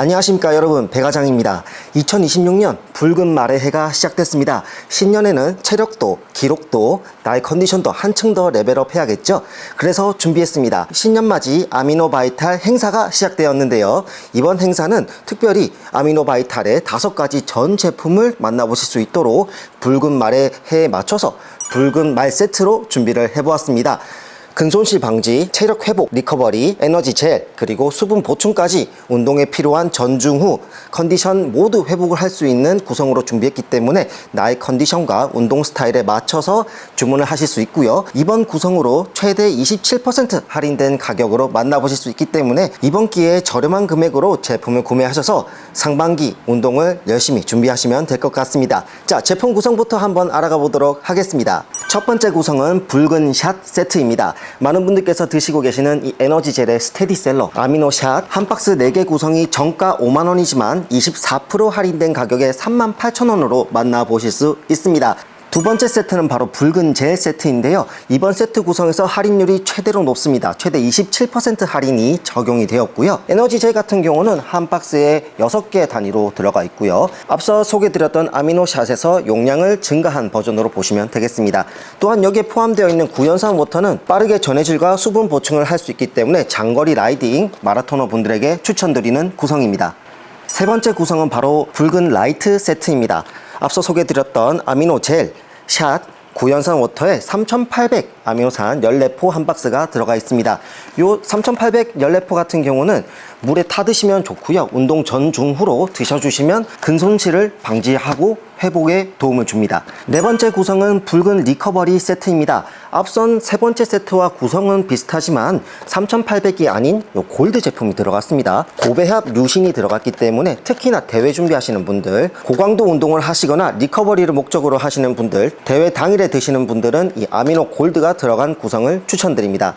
안녕하십니까 여러분. 배가장입니다. 2026년 붉은 말의 해가 시작됐습니다. 신년에는 체력도 기록도 나의 컨디션도 한층 더 레벨업 해야겠죠? 그래서 준비했습니다. 신년맞이 아미노바이탈 행사가 시작되었는데요. 이번 행사는 특별히 아미노바이탈의 다섯 가지 전 제품을 만나보실 수 있도록 붉은 말의 해에 맞춰서 붉은 말 세트로 준비를 해보았습니다 근손실 방지, 체력 회복, 리커버리, 에너지 젤, 그리고 수분 보충까지 운동에 필요한 전중 후 컨디션 모두 회복을 할 수 있는 구성으로 준비했기 때문에 나의 컨디션과 운동 스타일에 맞춰서 주문을 하실 수 있고요. 이번 구성으로 최대 27% 할인된 가격으로 만나보실 수 있기 때문에 이번 기회에 저렴한 금액으로 제품을 구매하셔서 상반기 운동을 열심히 준비하시면 될 것 같습니다. 자, 제품 구성부터 한번 알아가 보도록 하겠습니다. 첫 번째 구성은 붉은 샷 세트입니다. 많은 분들께서 드시고 계시는 이 에너지 젤의 스테디셀러 아미노 샷 한 박스 4개 구성이 정가 5만 원이지만 24% 할인된 가격에 38,000원으로 만나보실 수 있습니다. 두 번째 세트는 바로 붉은 젤 세트인데요. 이번 세트 구성에서 할인율이 최대로 높습니다. 최대 27% 할인이 적용이 되었고요. 에너지 젤 같은 경우는 한 박스에 6개 단위로 들어가 있고요. 앞서 소개드렸던 아미노샷에서 용량을 증가한 버전으로 보시면 되겠습니다. 또한 여기에 포함되어 있는 구연산 워터는 빠르게 전해질과 수분 보충을 할 수 있기 때문에 장거리 라이딩 마라토너 분들에게 추천드리는 구성입니다. 세 번째 구성은 바로 붉은 라이트 세트입니다. 앞서 소개드렸던 아미노 젤, 샷, 구연산 워터에 3,800 아미노산 14포 한 박스가 들어가 있습니다. 요 3,800 14포 같은 경우는 물에 타 드시면 좋고요. 운동 전 중 후로 드셔주시면 근손실을 방지하고 회복에 도움을 줍니다. 네 번째 구성은 붉은 리커버리 세트입니다. 앞선 세 번째 세트와 구성은 비슷하지만 3,800이 아닌 요 골드 제품이 들어갔습니다. 고배합 류신이 들어갔기 때문에 특히나 대회 준비하시는 분들, 고강도 운동을 하시거나 리커버리를 목적으로 하시는 분들, 대회 당일에 드시는 분들은 이 아미노 골드가 들어간 구성을 추천드립니다.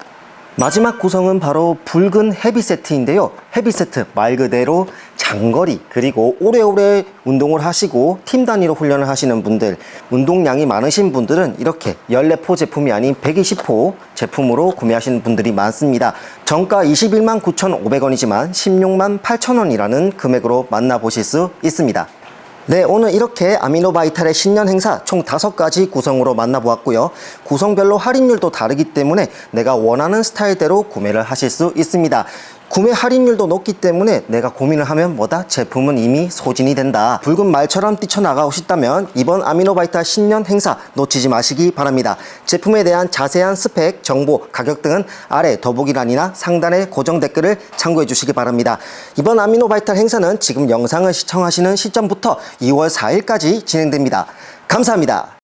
마지막 구성은 바로 붉은 헤비 세트인데요. 헤비 세트 말 그대로 장거리 그리고 오래오래 운동을 하시고 팀 단위로 훈련을 하시는 분들 운동량이 많으신 분들은 이렇게 14포 제품이 아닌 120포 제품으로 구매하시는 분들이 많습니다. 정가 21만 9,500원이지만 16만 8천원이라는 금액으로 만나보실 수 있습니다. 네, 오늘 이렇게 아미노바이탈의 신년 행사 총 다섯 가지 구성으로 만나보았고요. 구성별로 할인율도 다르기 때문에 내가 원하는 스타일대로 구매를 하실 수 있습니다. 구매 할인율도 높기 때문에 내가 고민을 하면 뭐다? 제품은 이미 소진이 된다. 붉은 말처럼 뛰쳐나가고 싶다면 이번 아미노바이탈 신년 행사 놓치지 마시기 바랍니다. 제품에 대한 자세한 스펙, 정보, 가격 등은 아래 더보기란이나 상단의 고정 댓글을 참고해 주시기 바랍니다. 이번 아미노바이탈 행사는 지금 영상을 시청하시는 시점부터 2월 4일까지 진행됩니다. 감사합니다.